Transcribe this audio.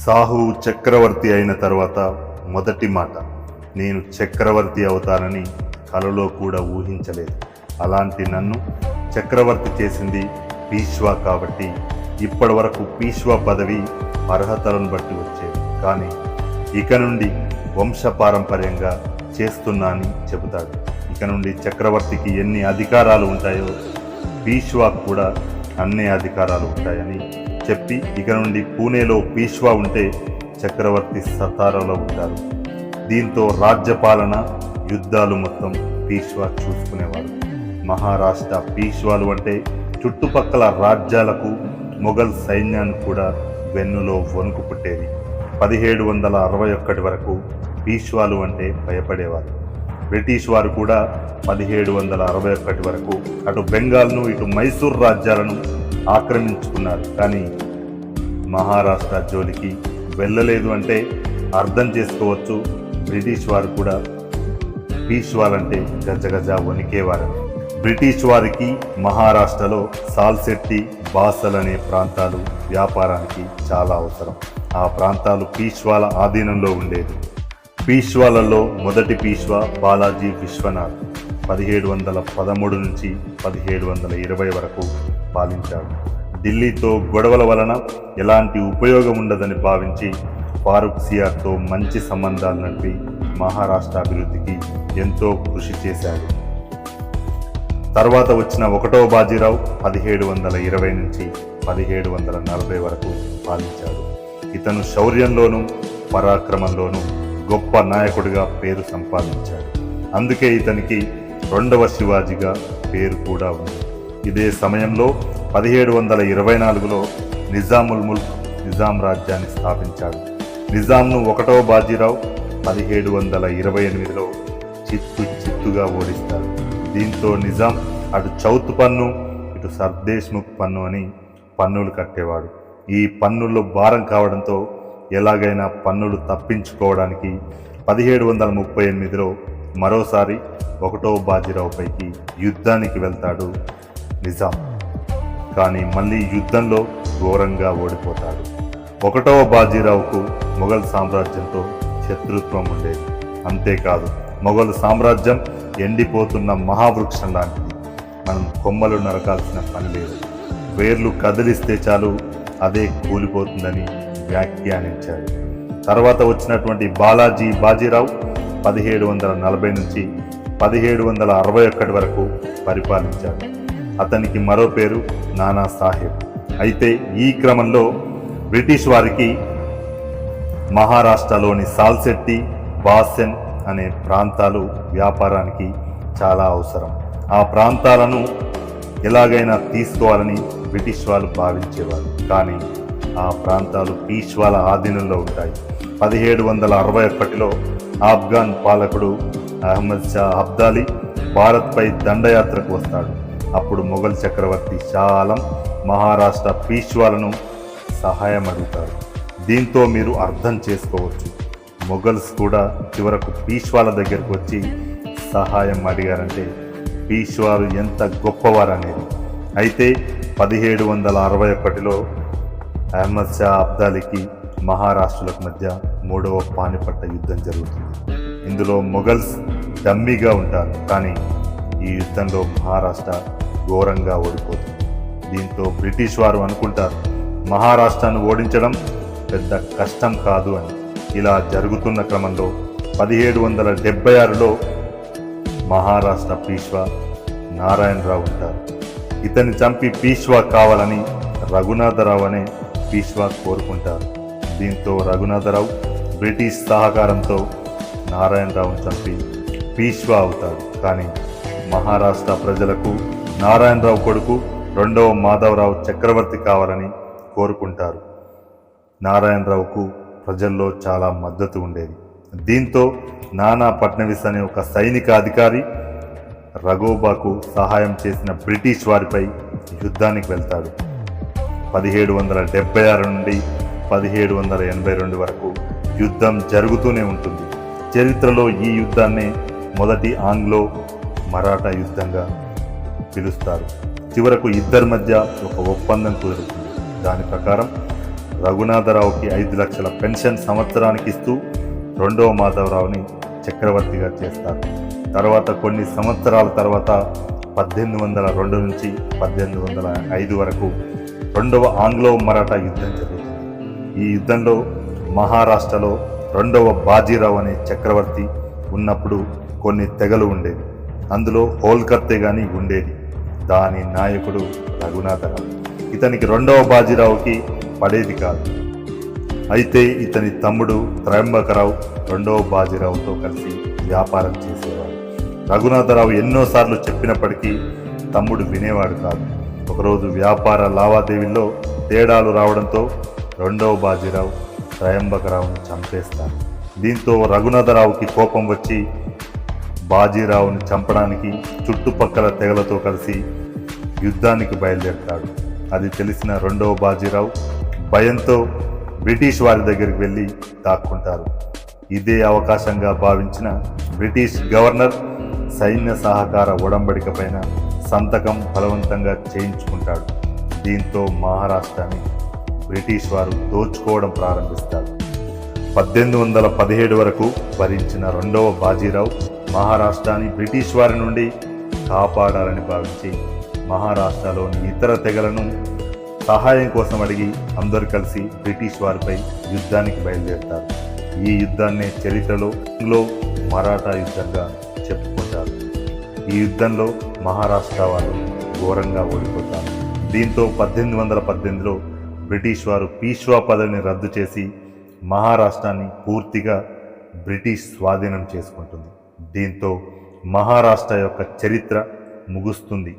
సాహు చక్రవర్తి అయిన తర్వాత మొదటి మాట నేను చక్రవర్తి అవుతానని కలలో కూడా ఊహించలేదు. అలాంటి నన్ను చక్రవర్తి చేసింది పీష్వా కాబట్టి ఇప్పటి వరకు పీష్వా పదవి అర్హతలను బట్టి వచ్చేది. కానీ ఇక నుండి వంశపారంపర్యంగా చేస్తున్నా అని చెబుతాడు. ఇక నుండి చక్రవర్తికి ఎన్ని అధికారాలు ఉంటాయో పీష్వాకు కూడా అన్ని అధికారాలు ఉంటాయని చెప్పి ఇక నుండి పూణేలో పీష్వా ఉంటే చక్రవర్తి సతారాలో ఉంటారు. దీంతో రాజ్యపాలన యుద్ధాలు మొత్తం పీష్వా చూసుకునేవారు మహారాష్ట్ర పీష్వాలు అంటే చుట్టుపక్కల రాజ్యాలకు మొఘల్ సైన్యాన్ని కూడా వెన్నులో వణుకు పుట్టేది. పదిహేడు వందల అరవై ఒక్కటి వరకు పీష్వాలు అంటే భయపడేవారు. బ్రిటిష్ వారు కూడా పదిహేడు వందల అరవై ఒకటి వరకు అటు బెంగాల్ను ఇటు మైసూర్ రాజ్యాలను ఆక్రమించుకున్నారు. కానీ మహారాష్ట్ర జోలికి వెళ్ళలేదు అంటే అర్థం చేసుకోవచ్చు. బ్రిటిష్ వారు కూడా పీష్వాలంటే గజగజ వణికేవారని బ్రిటిష్ వారికి మహారాష్ట్రలో సాల్సెట్టి బాసల్ అనే ప్రాంతాలు వ్యాపారానికి చాలా అవసరం. ఆ ప్రాంతాలు పీష్వాల ఆధీనంలో ఉండేది పీష్వాలలో మొదటి పీష్వా బాలాజీ విశ్వనాథ్ పదిహేడు వందల పదమూడు నుంచి పదిహేడు వందల ఇరవై వరకు పాలించాడు. ఢిల్లీతో గొడవల వలన ఎలాంటి ఉపయోగం ఉండదని భావించి ఫారూక్ సియార్తో మంచి సంబంధాలు నడిపి మహారాష్ట్ర అభివృద్ధికి ఎంతో కృషి చేశాడు. తర్వాత వచ్చిన ఒకటో బాజీరావు పదిహేడు వందల ఇరవై నుంచి పదిహేడు వందల నలభై వరకు పాలించాడు. ఇతను శౌర్యంలోనూ పరాక్రమంలోనూ గొప్ప నాయకుడిగా పేరు సంపాదించాడు. అందుకే ఇతనికి రెండవ శివాజీగా పేరు కూడా ఉంది. ఇదే సమయంలో పదిహేడు వందల ఇరవై నాలుగులో నిజాముల్ ముల్క్ నిజాం రాజ్యాన్ని స్థాపించాడు. నిజాంను ఒకటవ బాజీరావు పదిహేడు వందల ఇరవై ఎనిమిదిలో చిత్తు చిత్తుగా ఓడిస్తాడు దీంతో నిజాం అటు చౌత్ పన్ను ఇటు సర్దేశ్ముఖ్ పన్ను అని పన్నులు కట్టేవాడు. ఈ పన్నుల్లో భారం కావడంతో ఎలాగైనా పన్నులు తప్పించుకోవడానికి పదిహేడు వందల ముప్పై ఎనిమిదిలో మరోసారి ఒకటో బాజీరావుపైకి యుద్ధానికి వెళ్తాడు నిజాం. కానీ మళ్ళీ యుద్ధంలో ఘోరంగా ఓడిపోతాడు. ఒకటవ బాజీరావుకు మొఘల్ సామ్రాజ్యంతో శత్రుత్వం ఉండేది. అంతేకాదు మొఘల్ సామ్రాజ్యం ఎండిపోతున్న మహావృక్షం లాంటిది. మనం కొమ్మలు నరకాల్సిన పని లేదు. వేర్లు కదిలిస్తే చాలు అదే కూలిపోతుందని వ్యాఖ్యానించారు. తర్వాత వచ్చినటువంటి బాలాజీ బాజీరావు పదిహేడు వందల నలభై నుంచి పదిహేడు వందల అరవై ఒకటి వరకు పరిపాలించాడు అతనికి మరో పేరు నానా సాహెబ్. అయితే ఈ క్రమంలో బ్రిటిష్ వారికి మహారాష్ట్రలోని సాల్సెట్టి బాసెన్ అనే ప్రాంతాలు వ్యాపారానికి చాలా అవసరం. ఆ ప్రాంతాలను ఎలాగైనా తీసుకోవాలని బ్రిటిష్ వాళ్ళు భావించేవారు. కానీ ఆ ప్రాంతాలు పీష్వాల ఆధీనంలో ఉంటాయి. పదిహేడు వందల అరవై ఒకటిలో ఆఫ్ఘాన్ పాలకుడు అహ్మద్ షా అబ్దాలీ భారత్పై దండయాత్రకు వస్తాడు. అప్పుడు మొఘల్ చక్రవర్తి షా ఆలం మహారాష్ట్ర పీష్వాలను సహాయం అడుగుతారు దీంతో మీరు అర్థం చేసుకోవచ్చు. మొఘల్స్ కూడా చివరకు పీష్వాల దగ్గరకు వచ్చి సహాయం అడిగారంటే పీష్వాలు ఎంత గొప్పవారనేది. అయితే పదిహేడు వందల అరవై ఒకటిలో అహ్మద్ షా అబ్దాలీకి మహారాష్ట్రలకు మధ్య మూడవ పానిపట్ట యుద్ధం జరుగుతుంది. ఇందులో మొఘల్స్ డమ్మీగా ఉంటారు కానీ ఈ యుద్ధంలో మహారాష్ట్ర ఘోరంగా ఓడిపోతుంది. దీంతో బ్రిటిష్ వారు అనుకుంటారు మహారాష్ట్రను ఓడించడం పెద్ద కష్టం కాదు అని. ఇలా జరుగుతున్న క్రమంలో పదిహేడు వందల డెబ్బై ఆరులో మహారాష్ట్ర పీష్వా నారాయణరావు ఉంటారు. ఇతన్ని చంపి పీష్వా కావాలని రఘునాథరావు అనే పీష్వా కోరుకుంటారు. దీంతో రఘునాథరావు బ్రిటిష్ సహకారంతో నారాయణరావును చంపి పీష్వా అవుతాడు. కానీ మహారాష్ట్ర ప్రజలకు నారాయణరావు కొడుకు రెండవ మాధవరావు చక్రవర్తి కావాలని కోరుకుంటారు. నారాయణరావుకు ప్రజల్లో చాలా మద్దతు ఉండేది. దీంతో నానా ఫడ్నవీస్ అనే ఒక సైనిక అధికారి రఘోబాకు సహాయం చేసిన బ్రిటిష్ వారిపై యుద్ధానికి వెళ్తాడు. పదిహేడు వందల డెబ్బై ఆరు నుండి పదిహేడు వందల ఎనభై రెండు వరకు యుద్ధం జరుగుతూనే ఉంటుంది. చరిత్రలో ఈ యుద్ధాన్నే మొదటి ఆంగ్లో మరాఠా యుద్ధంగా పిలుస్తారు. చివరకు ఇద్దరి మధ్య ఒక ఒప్పందం కుదురుతుంది. దాని ప్రకారం రఘునాథరావుకి ఐదు లక్షల పెన్షన్ సంవత్సరానికి ఇస్తూ రెండవ మాధవరావుని చక్రవర్తిగా చేస్తారు. తర్వాత కొన్ని సంవత్సరాల తర్వాత పద్దెనిమిది వందల రెండు నుంచి పద్దెనిమిది వందల ఐదు వరకు రెండవ ఆంగ్లో మరాఠా యుద్ధం జరుగుతుంది. ఈ యుద్ధంలో మహారాష్ట్రలో రెండవ బాజీరావు అనే చక్రవర్తి ఉన్నప్పుడు కొన్ని తెగలు ఉండేవి. అందులో హోల్కర్తే కానీ ఉండేది. దాని నాయకుడు రఘునాథరావు. ఇతనికి రెండవ బాజీరావుకి పడేది కాదు. అయితే ఇతని తమ్ముడు త్రయంబకరావు రెండవ బాజీరావుతో కలిసి వ్యాపారం చేసేవాడు రఘునాథరావు ఎన్నోసార్లు చెప్పినప్పటికీ తమ్ముడు వినేవాడు కాదు. ఒకరోజు వ్యాపార లావాదేవీల్లో తేడాలు రావడంతో రెండవ బాజీరావు త్రయంబకరావును చంపేస్తారు. దీంతో రఘునాథరావుకి కోపం వచ్చి బాజీరావుని చంపడానికి చుట్టుపక్కల తెగలతో కలిసి యుద్ధానికి బయలుదేరతాడు. అది తెలిసిన రెండవ బాజీరావు భయంతో బ్రిటిష్ వారి దగ్గరికి వెళ్ళి దాక్కుంటారు. ఇదే అవకాశంగా భావించిన బ్రిటిష్ గవర్నర్ సైన్య సహకార ఒడంబడిక పైన సంతకం బలవంతంగా చేయించుకుంటాడు. దీంతో మహారాష్ట్రాన్ని బ్రిటిష్ వారు దోచుకోవడం ప్రారంభిస్తారు. పద్దెనిమిది వందల పదిహేడు వరకు భరించిన రెండవ బాజీరావు మహారాష్ట్రాన్ని బ్రిటిష్ వారి నుండి కాపాడాలని భావించి మహారాష్ట్రలోని ఇతర తెగలను సహాయం కోసం అడిగి అందరూ కలిసి బ్రిటిష్ వారిపై యుద్ధానికి బయలుదేరుతారు. ఈ యుద్ధాన్నే చరిత్రలో మరాఠా యుద్ధంగా చెప్పుకుంటారు. ఈ యుద్ధంలో మహారాష్ట్ర వారు ఘోరంగా ఓడిపోతారు. దీంతో పద్దెనిమిది వందల పద్దెనిమిదిలో బ్రిటిష్ వారు పీష్వా పదవిని రద్దు చేసి మహారాష్ట్రాన్ని పూర్తిగా బ్రిటిష్ స్వాధీనం చేసుకుంటుంది. దీంతో మహారాష్ట్ర యొక్క చరిత్ర ముగుస్తుంది.